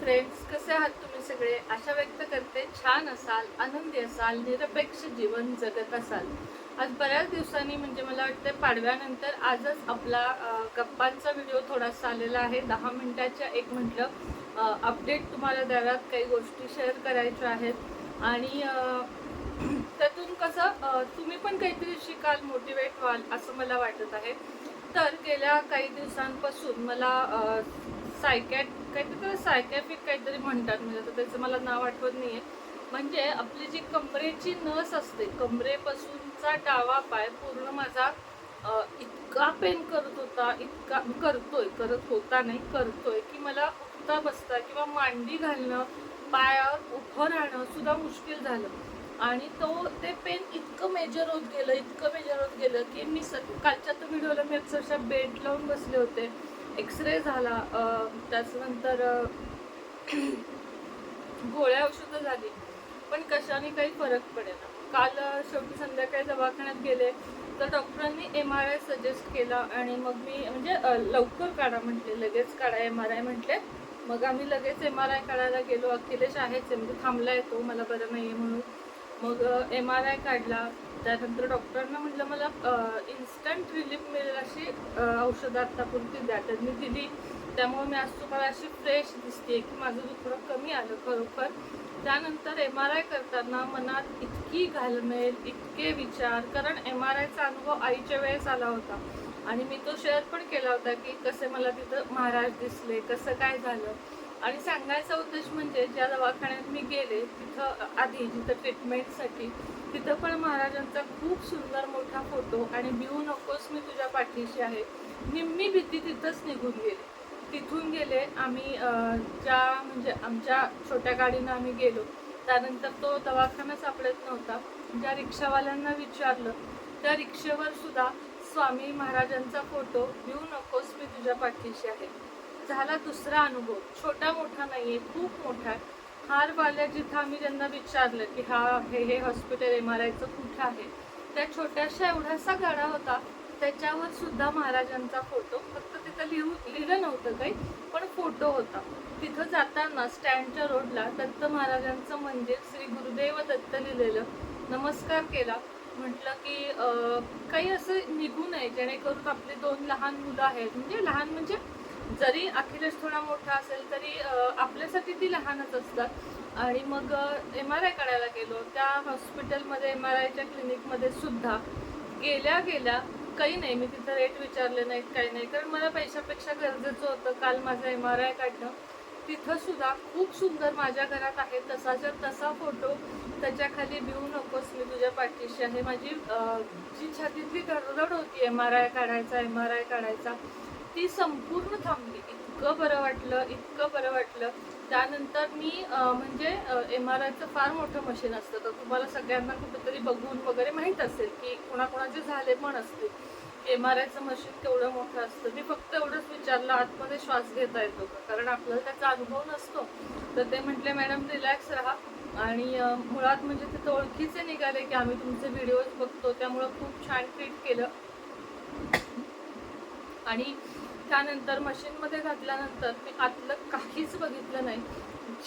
Friends कसे आहात तुम्ही सगळे? आशा व्यक्त करते छान असाल आनंदी असाल निरपेक्ष जीवन जगत असाल. आज बऱ्याच दिवसांनी म्हणजे मला वाटतं पाडव्यानंतर आजच आपला गप्पांचा व्हिडिओ थोडासा आलेला आहे. दहा मिनिटाच्या एक म्हटलं अपडेट तुम्हाला द्याव्यात. काही गोष्टी शेअर करायच्या आहेत. आणि त्यातून कसं तुम्ही पण काहीतरी शिकाल मोटिवेट व्हाल असं मला वाटत आहे. तर गेल्या काही दिवसांपासून मला सायकॅट काहीतरी सायकॅफिक काहीतरी म्हणतात. म्हणजे आता त्याचं मला नाव आठवत नाही आहे म्हणजे आपली जी कमरेची नस असते कमरेपासूनचा डावा पाय पूर्ण माझा इतका पेन करत होता इतका करतोय करत होता नाही करतोय की मला उठता बसता किंवा मांडी घालणं पायावर उभं राहणं सुद्धा मुश्किल झालं. आणि तो ते पेन इतकं मेजर होत गेलं इतकं मेजर होत गेलं की मी स कालच्या तर व्हिडिओला मी अक्षरशः बेड लावून बसले होते. एक्सरे झाला त्याच्यानंतर गोळ्या औषधं झाली. पण कशाने काही फरक पडेना. काल शेवटी संध्याकाळी दवाखान्यात गेले तर डॉक्टरांनी एम आर आय सजेस्ट केला आणि मग मी म्हणजे लवकर काढा म्हटले लगेच काढा एम आर आय म्हटले. मग आम्ही लगेच एम आर आय काढायला गेलो. अखिलेश आहेच आहे म्हणजे थांबला येतो मला बरं नाही आहे म्हणून. मग एम आर आय काढला. त्यानंतर डॉक्टरांना म्हटलं मला इन्स्टंट रिलीफ मिळेल अशी औषधं आत्तापुरती द्या. त्यांनी दिली. त्यामुळे मी आज तुम्हाला अशी फ्रेश दिसते की माझं दुखणं कमी आलं खरोखर. त्यानंतर एम आर आय करताना मनात इतकी घालमेल इतके विचार कारण एम आर आयचा अनुभव आईच्या वेळेस आला होता. आणि मी तो शेअर पण केला होता की कसे मला तिथं महाराज दिसले कसं काय झालं? आणि सांगायचा उद्देश म्हणजे ज्या दवाखान्यात मी गेले तिथं आधी जिथं ट्रीटमेंटसाठी तिथं पण महाराजांचा खूप सुंदर मोठा फोटो आणि भिऊ नकोस मी तुझ्या पाठीशी आहे. निम्मी भीती तिथंच निघून गेली. तिथून गेले आम्ही ज्या म्हणजे आमच्या छोट्या गाडीनं आम्ही गेलो त्यानंतर तो दवाखाना सापडत नव्हता. ज्या रिक्षावाल्यांना विचारलं त्या रिक्षेवर सुद्धा स्वामी महाराजांचा फोटो भिवू नकोस मी तुझ्या पाठीशी आहे. झाला दुसरा अनुभव. छोटा मोठा नाहीये खूप मोठा आहे. हारवाल्या जिथं आम्ही त्यांना विचारलं की हा हे हे हॉस्पिटल एम आर आयचं कुठं आहे? त्या छोट्याशा एवढासा गाडा होता. त्याच्यावर सुद्धा महाराजांचा फोटो फक्त तिथं लिहू लिहिलं नव्हतं काही पण फोटो होता. तिथं जाताना स्टँडच्या रोडला दत्त महाराजांचं मंदिर श्री गुरुदेव दत्त लिहिलेलं नमस्कार केला. म्हटलं की काही असं निघू नये जेणेकरून आपले दोन लहान मुलं आहेत. म्हणजे लहान म्हणजे जरी अखिलेश थोडा मोठा असेल तरी आपल्यासाठी ती लहानच असतात. आणि मग एम आर आय काढायला गेलो त्या हॉस्पिटलमध्ये एम आर आयच्या क्लिनिकमध्ये सुद्धा गेल्या गेल्या काही नाही. मी तिथं रेट विचारले नाहीत काही नाही. कारण मला पैशापेक्षा गरजेचं होतं काल माझं एम आर आय काढणं. तिथं सुद्धा खूप सुंदर माझ्या घरात आहे. तसाच्या तसा फोटो त्याच्याखाली भिवू नकोस मी तुझ्या पाठीशी आहे. माझी जी छातीतली धडधड होती एम आर आय काढायचा एम आर आय काढायचा ती संपूर्ण थांबली. इतकं बरं वाटलं इतकं बरं वाटलं. त्यानंतर मी म्हणजे एम आर आयचं फार मोठं मशीन असतं. तर तुम्हाला सगळ्यांना कुठेतरी बघून वगैरे माहीत असेल की कोणाकोणाचे झाले पण असते एम आर आयचं मशीन केवढं मोठं असतं. मी फक्त एवढंच विचारलं आतमध्ये श्वास घेता येतो का? कारण आपल्याला त्याचा अनुभव नसतो. तर ते म्हटले मॅडम रिलॅक्स राहा. आणि मुळात म्हणजे तिथं ओळखीचे निघाले की आम्ही तुमचे व्हिडिओज बघतो. त्यामुळं खूप छान ट्रीट केलं. आणि त्यानंतर मशीनमध्ये घातल्यानंतर मी आतलं काहीच बघितलं नाही.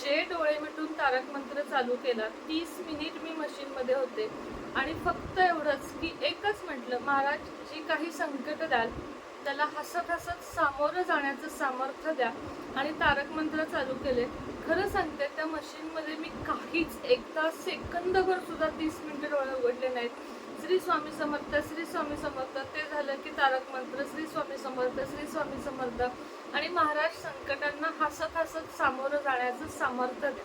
जे डोळे मिटून तारक मंत्र चालू केला तीस मिनिट मी मशीनमध्ये होते. आणि फक्त एवढंच की एकच म्हटलं महाराज जी काही संकट द्याल त्याला हसत हसत सामोरं जाण्याचं सामर्थ्य द्या. आणि तारक मंत्र चालू केले. खरं सांगते त्या मशीनमध्ये मी काहीच एकदा सेकंदभर सुद्धा तीस मिनिटं डोळे उघडले नाहीत. श्री स्वामी समर्थ श्री स्वामी समर्थ ते झालं की तारक मंत्र श्री स्वामी समर्थ श्री स्वामी समर्थ. आणि महाराज संकटांना हसत हसत सामोरं जाण्याचं सामर्थ्य द्या.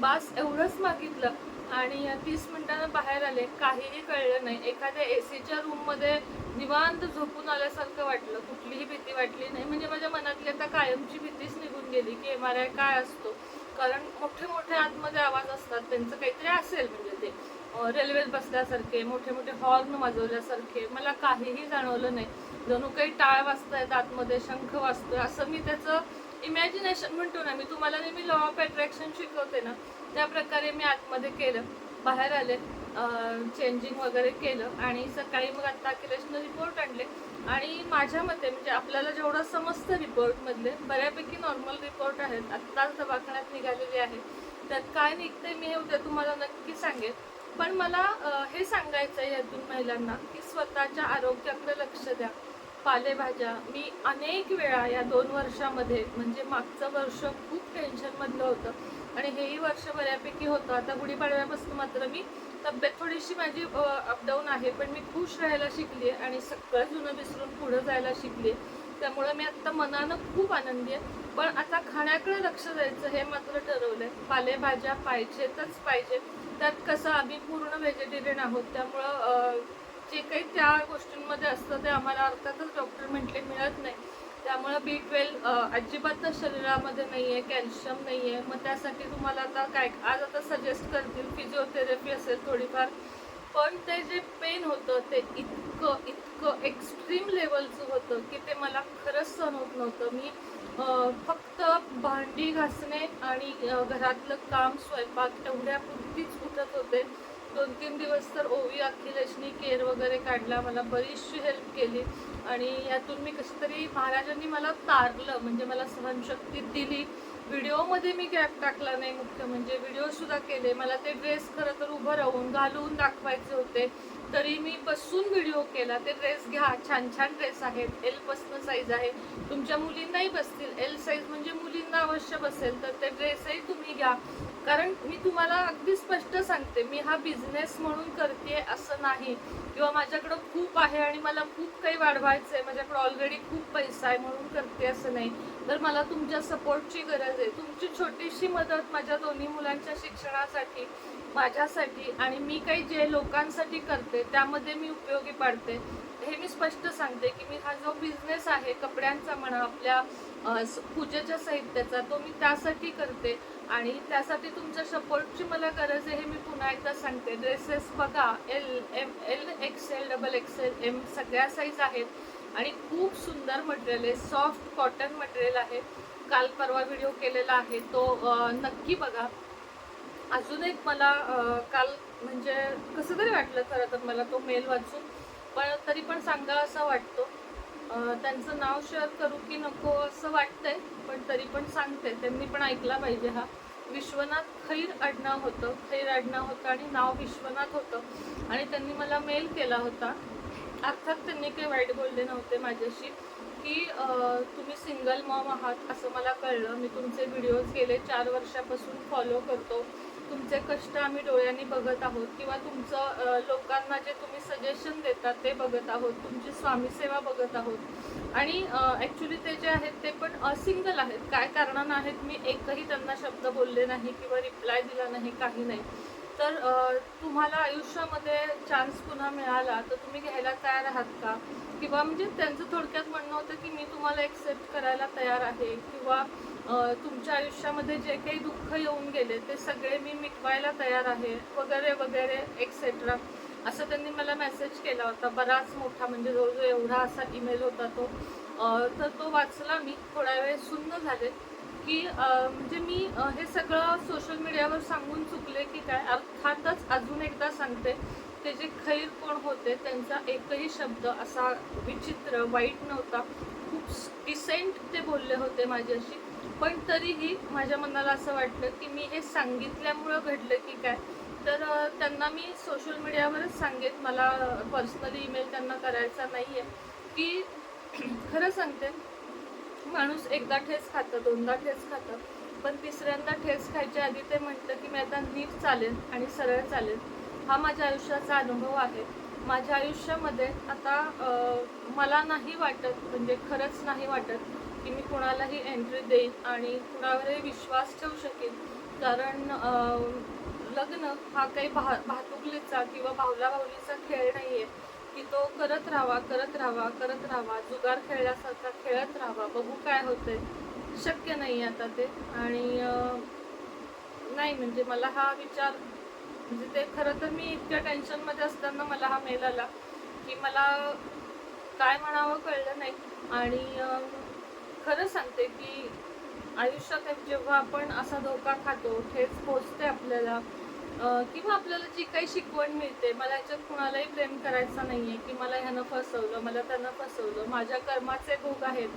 बास एवढंच मागितलं आणि तीस मिनिटानं बाहेर आले काहीही कळलं नाही. एखाद्या ए सीच्या रूममध्ये निवांत झोपून आल्यासारखं वाटलं. कुठलीही भीती वाटली नाही. म्हणजे माझ्या मनातली आता कायमची भीतीच निघून गेली की एम आर आय काय असतो? कारण मोठे मोठे आतमध्ये आवाज असतात. त्यांचं काहीतरी असेल म्हणजे ते. रेल्वेत बसल्यासारखे मोठे मोठे हॉर्न वाजवल्यासारखे मला काहीही जाणवलं नाही. जणू काही टाळ वाजतायत आतमध्ये शंख वाजतोय असं मी त्याचं इमॅजिनेशन म्हणतो ना मी तुम्हाला नेहमी लॉ ऑफ अट्रॅक्शन शिकवते ना त्या प्रकारे मी आतमध्ये केलं. बाहेर आले चेंजिंग वगैरे केलं आणि सकाळी मग आता अखिलेशनं रिपोर्ट आणले. आणि माझ्या मते म्हणजे आपल्याला जेवढं समजतं रिपोर्टमधले बऱ्यापैकी नॉर्मल रिपोर्ट आहेत. आत्ताच दवाखान्यात निघालेली आहे. त्यात काय निघते मी हे उद्या तुम्हाला नक्की सांगेन. पण मला हे सांगायचं आहे यातून महिलांना की स्वतःच्या आरोग्याकडे लक्ष द्या. पालेभाज्या मी अनेक वेळा या दोन वर्षामध्ये म्हणजे मागचं वर्ष खूप टेन्शनमधलं होतं आणि हेही वर्ष बऱ्यापैकी होतं. आता गुढीपाडव्यापासून मात्र मी तब्येत थोडीशी माझी अपडाऊन आहे पण मी खुश राहायला शिकली आहे आणि सगळं जुनं विसरून पुढं जायला शिकली आहे. त्यामुळे मी आत्ता मनानं खूप आनंदी आहे. पण आता खाण्याकडे लक्ष द्यायचं हे मात्र ठरवलंय. पालेभाज्या पाहिजेतच पाहिजे त्यात कसं आम्ही पूर्ण व्हेजिटेरियन आहोत त्यामुळं जे काही त्या गोष्टींमध्ये असतं ते आम्हाला अर्थातच डॉक्टर म्हटले मिळत नाही. त्यामुळं बी ट्वेल्व अजिबातच शरीरामध्ये नाही आहे कॅल्शियम नाही आहे मग त्यासाठी तुम्हाला आता काय आज आता सजेस्ट करतील फिजिओथेरपी असेल थोडीफार. पण ते जे पेन होतं ते इतकं इतकं एक्स्ट्रीम लेवलचं होतं की ते मला खरंच सहन होत नव्हतं. मी फक्त भांडी घासणे आणि घरातलं काम स्वयंपाक तेवढ्यापुरतीच उठत होते. दोन तीन दिवस तर ओवी अखिलेशनी केअर वगैरे काढला मला बरीचशी हेल्प केली. आणि यातून मी कशी तरी महाराजांनी मला तारलं म्हणजे मला सहनशक्ती दिली. व्हिडिओमध्ये मी गॅप टाकला नाही मुख्य म्हणजे व्हिडिओसुद्धा केले. मला ते ड्रेस खरं तर उभं राहून घालून दाखवायचे होते. तरी मी बसून व्हिडिओ केला. ते ड्रेस घ्या. छान छान ड्रेस आहेत. एल पासनं साईज आहे. तुमच्या मुलींनाही बसतील. एल साईज म्हणजे मुलींना अवश्य बसेल. तर ते ड्रेसही तुम्ही घ्या. कारण मी तुम्हाला अगदी स्पष्ट सांगते. मी हा बिझनेस म्हणून करते असं नाही. किंवा माझ्याकडं खूप आहे आणि मला खूप काही वाढवायचं आहे माझ्याकडं ऑलरेडी खूप पैसा आहे म्हणून करते असं नाही. तर मला तुमच्या सपोर्टची गरज आहे. तुमची छोटीशी मदत माझ्या दोन्ही मुलांच्या शिक्षणासाठी माझ्यासाठी आणि मी काही जे लोकांसाठी करते त्यामध्ये मी उपयोगी पाडते. हे मी स्पष्ट सांगते की मी हा जो बिझनेस आहे कपड्यांचा म्हणा आपल्या पूजेच्या साहित्याचा तो मी त्यासाठी करते. आणि त्यासाठी तुमच्या सपोर्टची मला गरज आहे हे मी पुन्हा एकदा सांगते. ड्रेसेस बघा L M L XL double XL M सगळ्या साईज आहेत. आणि खूप सुंदर मटेरियल आहे. सॉफ्ट कॉटन मटेरियल आहे. काल परवा व्हिडिओ केलेला आहे. तो नक्की बघा. अजून एक मला काल म्हणजे कसं तरी वाटलं खरं तर मला तो मेल वाचून पण तरी पण सांगा असं वाटतो. त्यांचं नाव शेअर करू की नको असं वाटतंय पण तरी पण सांगते. त्यांनी पण ऐकला पाहिजे हा. विश्वनाथ खैर आडनाव होतं. खैर आडनाव होतं आणि नाव विश्वनाथ होतं. आणि त्यांनी मला मेल केला होता. अर्थात त्यांनी काही वाईट बोलले नव्हते माझ्याशी की तुम्ही सिंगल मॉम आहात असं मला कळलं. मी तुमचे व्हिडिओज गेले चार वर्षापासून फॉलो करतो. तुमचे कष्ट आम्ही डोळ्यांनी बघत आहोत किंवा तुमचं लोकांना जे तुम्ही सजेशन देतात ते बघत आहोत तुमची स्वामी सेवा बघत आहोत. आणि ॲक्च्युली ते जे आहेत ते पण सिंगल आहेत. काय कारणानं आहेत मी एकही त्यांना शब्द बोलले नाही किंवा रिप्लाय दिला नाही काही नाही. तर तुम्हाला आयुष्यामध्ये चान्स पुन्हा मिळाला तर तुम्ही घ्यायला तयार आहात का? किंवा म्हणजे त्यांचं थोडक्यात म्हणणं होतं की मी तुम्हाला एक्सेप्ट करायला तयार आहे किंवा तुमच्या आयुष्यामध्ये जे काही दुःख येऊन गेले ते सगळे मी मिटवायला तयार आहे वगैरे वगैरे एक्सेट्रा असं त्यांनी मला मेसेज केला होता. बराच मोठा म्हणजे जवळजवळ एवढा असा ईमेल होता तो. तर तो वाचला मी. थोडा वेळ सुन्न झाले की म्हणजे मी हे सगळं सोशल मीडियावर सांगून चुकले की काय? अर्थातच अजून एकदा सांगते ते जे खैर कोण होते त्यांचा एकही शब्द असा विचित्र वाईट नव्हता. खूप डिसेंट ते बोलले होते माझ्याशी. पण तरीही माझ्या मनाला असं वाटलं की मी हे सांगितल्यामुळं घडलं की काय? तर त्यांना मी सोशल मीडियावरच सांगेन. मला पर्सनली ईमेल त्यांना करायचा नाही आहे की खरं सांगते माणूस एकदा ठेस खातं दोनदा ठेस खातं पण तिसऱ्यांदा ठेस खायच्या आधी ते म्हटलं की मी आता नीट चालेल आणि सरळ चालेल. हा माझ्या आयुष्याचा अनुभव आहे. माझ्या आयुष्यामध्ये आता मला नाही वाटत म्हणजे खरंच नाही वाटत की मी कुणालाही एंट्री देईन आणि कुणावरही विश्वास ठेवू शकेन. कारण लग्न हा काही भा भातुकलीचा किंवा भावला भावलीचा खेळ नाही आहे की तो करत राहावा करत राहावा करत राहावा जुगार खेळल्यासारखा खेळत राहावा बघू काय होतंय. शक्य नाही आता ते. आणि नाही म्हणजे मला हा विचार म्हणजे ते खरं तर मी इतक्या टेन्शनमध्ये असताना मला हा मेल आला की मला काय म्हणावं कळलं नाही. आणि खरं सांगते की आयुष्यात जेव्हा आपण असा धोका खातो ठेच पोचते आपल्याला किंवा आपल्याला जी काही शिकवण मिळते मला याच्यात कुणालाही प्रेम करायचा नाही आहे की मला ह्यानं फसवलं मला त्यांना फसवलं माझ्या कर्माचे भोग आहेत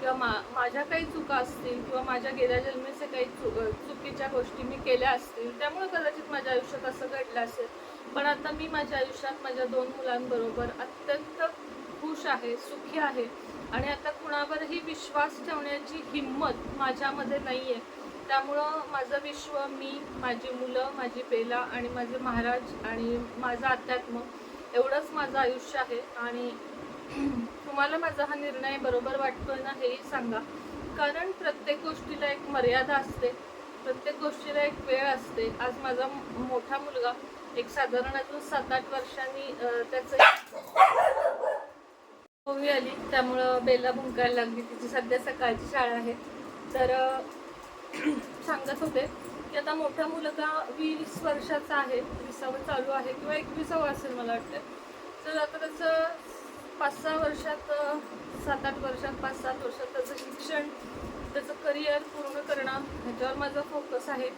किंवा मा माझ्या काही चुका असतील किंवा माझ्या गेल्या जन्मीचे काही चु चुकीच्या गोष्टी मी केल्या असतील त्यामुळे कदाचित माझ्या आयुष्यात असं घडलं असेल. पण आता मी माझ्या आयुष्यात माझ्या दोन मुलांबरोबर अत्यंत खुश आहे सुखी आहे. आणि आता कुणावरही विश्वास ठेवण्याची हिंमत माझ्यामध्ये नाहीये. त्यामुळं माझं विश्व मी माझी मुलं माझी बेला आणि माझे महाराज आणि माझं अध्यात्म एवढंच माझं आयुष्य आहे. आणि तुम्हाला माझा हा निर्णय बरोबर वाटतोय ना हेही सांगा. कारण प्रत्येक गोष्टीला एक मर्यादा असते. प्रत्येक गोष्टीला एक वेळ असते. आज माझा मोठा मुलगा एक साधारण अजून सात आठ वर्षांनी त्याचं होवी आली. त्यामुळं बेला भुंकायला लागली. तिची सध्या सकाळची शाळा आहे. तर सांगत होते की आता मोठा मुलगा वीस वर्षाचा आहे. विसावं चालू आहे किंवा एकविसावं असेल मला वाटतं तर आता त्याचं पाच सहा वर्षात सात आठ वर्षात पाच सात वर्षात त्याचं शिक्षण त्याचं करिअर पूर्ण करणं ह्याच्यावर माझा फोकस आहे.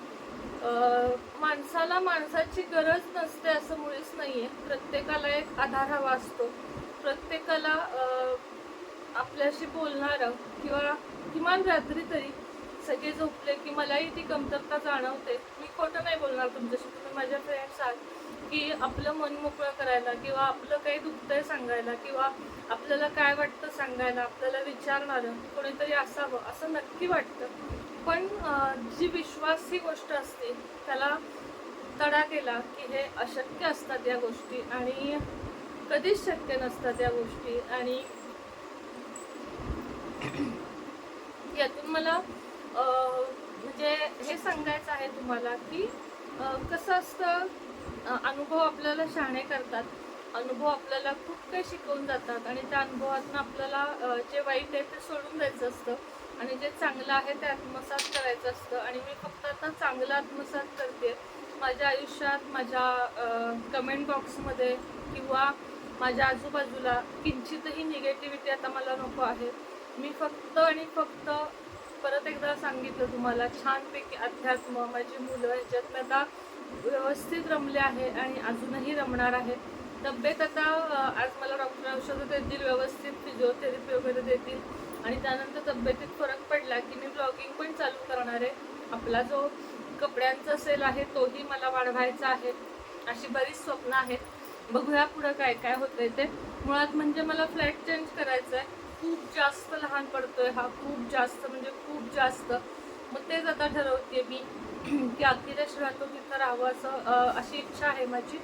माणसाला माणसाची गरज नसते असं नाही आहे प्रत्येकाला एक आधार हवा असतो. प्रत्येकाला आपल्याशी बोलणारं किंवा किमान रात्री तरी सगळे झोपले की मलाही ती कमतरता जाणवते. मी खोटं नाही बोलणार तुमच्याशी. तुम्ही माझ्या फ्रेंड्स आहात. की आपलं मन मोकळं करायला किंवा आपलं काही दुखतंय सांगायला किंवा आपल्याला काय वाटतं सांगायला आपल्याला विचारणारं कोणीतरी असावं असं नक्की वाटतं. पण जी विश्वास ही गोष्ट असते त्याला तडा केला की हे अशक्य असतात या गोष्टी आणि कधीच शक्य नसतात या गोष्टी. आणि यातून मला म्हणजे हे सांगायचं आहे तुम्हाला की कसं असतं अनुभव आपल्याला शहाणे करतात. अनुभव आपल्याला खूप काही शिकवून जातात आणि त्या अनुभवातून आपल्याला जे वाईट आहे ते सोडून द्यायचं असतं आणि जे चांगलं आहे ते आत्मसात करायचं असतं. आणि मी फक्त आता चांगलं आत्मसात करते माझ्या आयुष्यात माझ्या कमेंट बॉक्समध्ये किंवा माझ्या आजूबाजूला किंचितही निगेटिव्हिटी आता मला नको आहे. मी फक्त आणि फक्त परत एकदा सांगितलं तुम्हाला छानपैकी अध्यात्म माझी मुलं ह्याच्यात मी आता व्यवस्थित रमले आहे आणि अजूनही रमणार आहे. तब्येत आता आज मला डॉक्टर औषधं देतील व्यवस्थित फिजिओथेरपी वगैरे देतील आणि त्यानंतर तब्येतीत फरक पडला की मी ब्लॉगिंग पण चालू करणार आहे. आपला जो कपड्यांचा सेल आहे तोही मला वाढवायचा आहे. अशी बरीच स्वप्न आहेत. बघूया पुढं काय काय होतंय ते. मुळात म्हणजे मला फ्लॅट चेंज करायचा आहे खूप जास्त लहान पडतोय हा खूप जास्त म्हणजे खूप जास्त. मग तेच आता ठरवते मी की अखिलेश राहतो तिथं राहावं असं अशी इच्छा आहे माझी.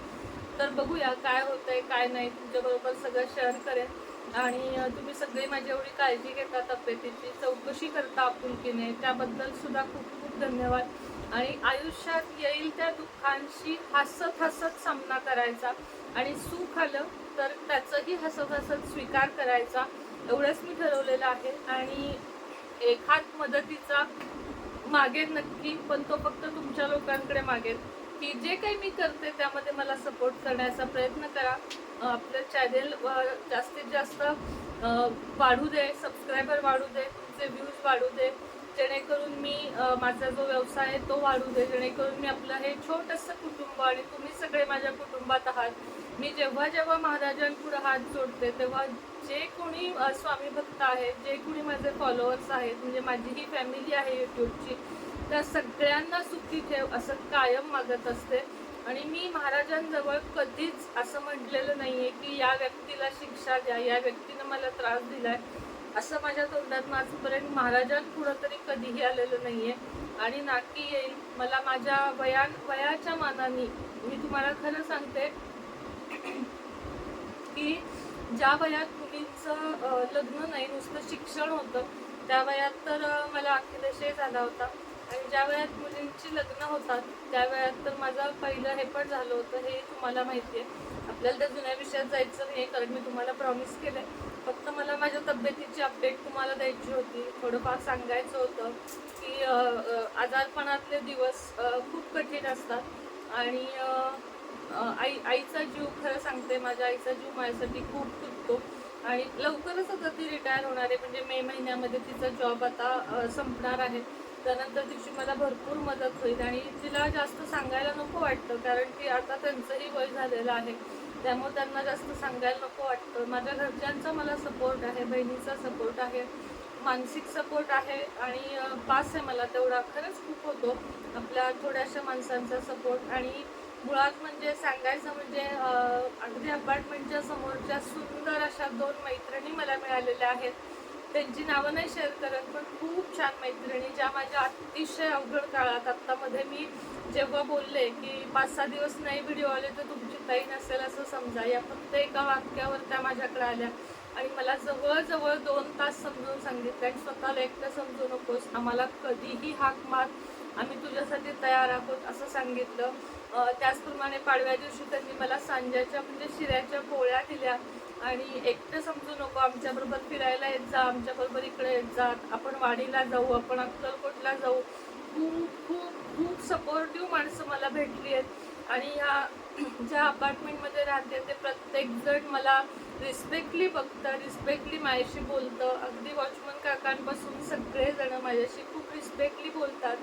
तर बघूया काय होतंय काय नाही. तुमच्याबरोबर सगळं शेअर करेन. आणि तुम्ही सगळी माझी एवढी काळजी घेता तब्येतीची. चौकशी करता आपुलकीने. त्याबद्दल सुद्धा खूप खूप धन्यवाद. आणि आयुष्यात येईल त्या दुःखांशी हसत हसत सामना करायचा. आणि सुख आलं तर त्याचंही हसत हसत स्वीकार करायचा. एवढंच मी ठरवलेलं आहे. आणि एखाद मदतीचा मागेन नक्की पण तो फक्त तुमच्या लोकांकडे मागेल. की जे काही मी करते त्यामध्ये मला सपोर्ट करण्याचा प्रयत्न करा. आपलं चॅनेल जास्तीत जास्त वाढू दे सबस्क्रायबर वाढू दे तुमचे व्ह्यूज वाढू दे. जेणेकरून मी माझा जो व्यवसाय आहे तो वाढू दे. जेणेकरून मी आपलं हे छोटंसं कुटुंब आणि तुम्ही सगळे माझ्या कुटुंबात आहात. मी जेव्हा जेव्हा महाराजांपुढे हात जोडते तेव्हा जे कोणी स्वामी भक्त आहेत जे कोणी माझे फॉलोअर्स आहेत म्हणजे माझी ही फॅमिली आहे यूट्यूबची त्या सगळ्यांना सुखी ठेव असं कायम मागत असते. आणि मी महाराजांजवळ कधीच असं म्हटलेलं नाहीये की या व्यक्तीला शिक्षा द्या या व्यक्तीनं मला त्रास दिलाय. असं माझ्या तोंडात आजपर्यंत महाराजांपुढं तरी कधीही आलेलं नाहीये. आणि नाकी येईल. मला माझ्या वया वयाच्या मानाने मी तुम्हाला खरं सांगते की ज्या वयात मुलींचं लग्न नाही नुसतं शिक्षण होतं त्या वयात तर मला अखिलशय झाला होता. आणि ज्या वयात मुलींची लग्न होतात त्या वयात तर माझं पहिलं हे पण झालं होतं हे तुम्हाला माहिती आहे आपल्याला त्या जुन्या विषयात जायचं नाही कारण मी तुम्हाला प्रॉमिस केलंय. फक्त मला माझ्या तब्येतीची अपडेट तुम्हाला द्यायची होती. थोडंफार सांगायचं होतं की आजारपणातले दिवस खूप कठीण असतात. आणि आई आईचा जीव खरं सांगते माझ्या आईचा जीव माझ्यासाठी खूप तुटतो आणि लवकरच आता ती रिटायर होणार आहे. म्हणजे मे महिन्यामध्ये तिचा जॉब आता संपणार आहे. त्यानंतर तिची मला भरपूर मदत होईल. आणि तिला जास्त सांगायला नको वाटतं कारण की आता त्यांचंही वय झालेलं आहे. त्यामुळे त्यांना जास्त सांगायला नको वाटतं. माझ्या घरच्यांचा मला सपोर्ट आहे बहिणीचा सपोर्ट आहे मानसिक सपोर्ट आहे आणि पास आहे मला तेवढा. खरंच खूप होतो आपल्या थोड्याशा माणसांचा सपोर्ट आणि मुळात म्हणजे सांगायचं म्हणजे अगदी अपार्टमेंटच्या समोरच्या सुंदर अशा दोन मैत्रिणी मला मिळालेल्या आहेत. त्यांची नावं नाही शेअर करत पण खूप छान मैत्रिणी ज्या माझ्या अतिशय अवघड काळात. आत्तामध्ये मी जेव्हा बोलले की पाच सहा दिवस नाही व्हिडिओ आले तर तुमची ताई नसेल असं समजा. या फक्त एका वाक्यावर त्या माझ्याकडे आल्या. आणि मला जवळजवळ दोन तास समजून सांगितलं आणि स्वतःला एकटं समजू नकोस. आम्हाला कधीही हाक मार. आम्ही तुझ्यासाठी तयार आहोत असं सांगितलं. त्याचप्रमाणे पाडव्या दिवशी त्यांनी मला सांज्याच्या म्हणजे शिऱ्याच्या पोळ्या दिल्या. आणि एकटं समजू नको आमच्याबरोबर फिरायला येत जा आमच्याबरोबर इकडे येत जा आपण वाडीला जाऊ आपण अक्कलकोटला जाऊ. खूप खूप खूप सपोर्टिव्ह माणसं मला भेटली आहेत. आणि ह्या ज्या अपार्टमेंटमध्ये राहते ते प्रत्येकजण मला रिस्पेक्टली बघतं रिस्पेक्टली माझ्याशी बोलतं. अगदी वॉचमन काकांपासून सगळेजण माझ्याशी खूप रिस्पेक्टली बोलतात.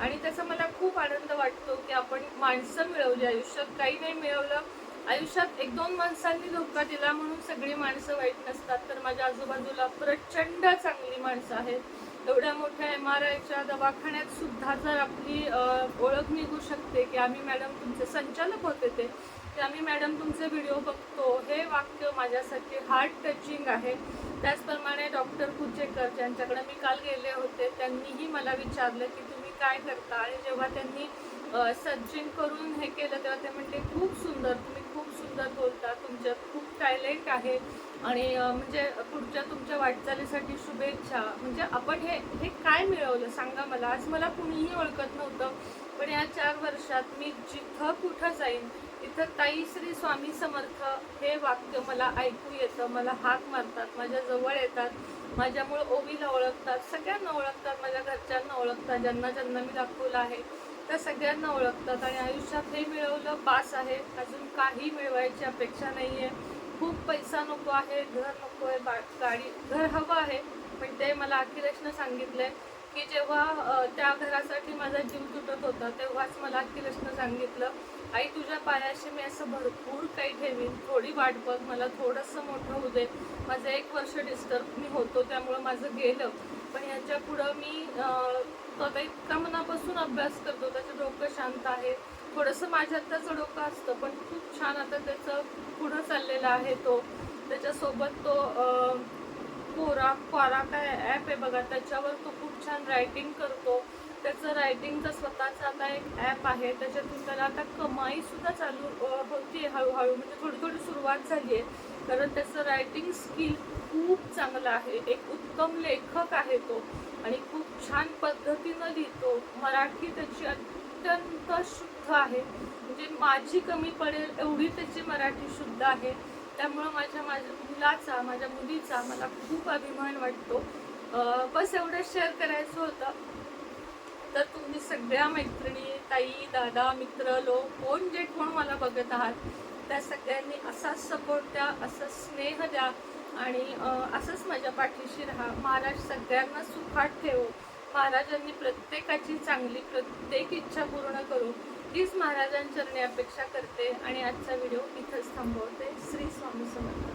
आणि त्याचा मला खूप आनंद वाटतो की आपण माणसं मिळवली आयुष्यात काही नाही मिळवलं. आयुष्यात एक दोन माणसांनी धोका दिला म्हणून सगळी माणसं वाईट नसतात तर माझ्या आजूबाजूला प्रचंड चांगली माणसं आहेत. एवढ्या मोठ्या एम आर आयच्या दवाखान्यात सुद्धा जर आपली ओळख निघू शकते की आम्ही मॅडम तुमचे संचालक होते ते की आम्ही मॅडम तुमचे व्हिडिओ बघतो हे वाक्य माझ्यासाठी हार्ट टचिंग आहे. त्याचप्रमाणे डॉक्टर कुचेकर ज्यांच्याकडे मी काल गेले होते त्यांनीही मला विचारलं की तुम्ही काय करता? आणि जेव्हा त्यांनी सर्चिंग करून हे केलं तेव्हा ते म्हणले खूप सुंदर तुम्ही सुंदर बोलता. तुमच्यात खूप टॅलेंट आहे. आणि म्हणजे पुढच्या तुमच्या वाटचालीसाठी शुभेच्छा. म्हणजे आपण हे हे काय मिळवलं? सांगा मला. आज मला कुणीही ओळखत नव्हतं पण या चार वर्षात मी जिथं कुठं जाईन तिथं ताई श्री स्वामी समर्थ हे वाक्य मला ऐकू येतं. मला हाक मारतात. माझ्या जवळ येतात. माझ्यामुळे ओवीला ओळखतात. सगळ्यांना ओळखतात. माझ्या घरच्यांना ओळखतात. ज्यांना ज्यांना मी दाखवलं आहे. त्या सगळ्यांना ओळखतात आणि आयुष्यात हे मिळवलं पास आहे. अजून काही मिळवायची अपेक्षा नाही आहे खूप पैसा नको आहे घर नको आहे बा गाडी घर हवं आहे. पण ते मला अखिलेशनं आहे की जेव्हा त्या घरासाठी माझा जीव तुटत होता तेव्हाच मला अखिलेशनं सांगितलं आई तुझ्या पायाशी मी असं भरपूर काही ठेवीन. थोडी वाट बघ. मला थोडंसं मोठं होऊ दे. माझं एक वर्ष डिस्टर्ब मी होतो त्यामुळं माझं गेलं. पण ह्याच्या पुढं मी अ, आता इतका मनापासून अभ्यास करतो त्याचं डोकं शांत आहे. थोडंसं माझ्यात त्याचं डोकं असतं पण खूप छान आता त्याचं पुढं चाललेलं आहे तो. त्याच्यासोबत तो कोरा कोरा काय ॲप आहे बघा त्याच्यावर तो खूप छान रायटिंग करतो. त्याचं रायटिंगचं स्वतःचं आता एक ॲप आहे त्याच्यातून त्याला आता कमाईसुद्धा चालू होती हळूहळू म्हणजे थोडी थोडी सुरुवात झाली आहे कारण त्याचं रायटिंग स्किल खूप चांगलं आहे. एक उत्तम लेखक आहे तो. आणि खूप छान पद्धतीनं लिहितो. मराठी त्याची अत्यंत शुद्ध आहे. म्हणजे माझी कमी पडेल एवढी त्याची मराठी शुद्ध आहे. त्यामुळं माझ्या माझ्या मुलाचा माझ्या मुलीचा मला खूप अभिमान वाटतो. बस एवढं शेअर करायचं होतं. तर तुम्ही सगळ्या मैत्रिणी ताई दादा मित्र लोक कोण जे कोण मला बघत आहात त्या सगळ्यांनी असाच सपोर्ट द्या असा स्नेह द्या. आणि असंच माझ्या पाठीशी राहा. महाराज सगळ्यांना सुखात ठेवो. महाराजांनी प्रत्येकाची चांगली प्रत्येक इच्छा पूर्ण करू. हीच महाराजांचरणी अपेक्षा करते. आणि आजचा व्हिडिओ इथंच थांबवते. श्री स्वामी समर्थ.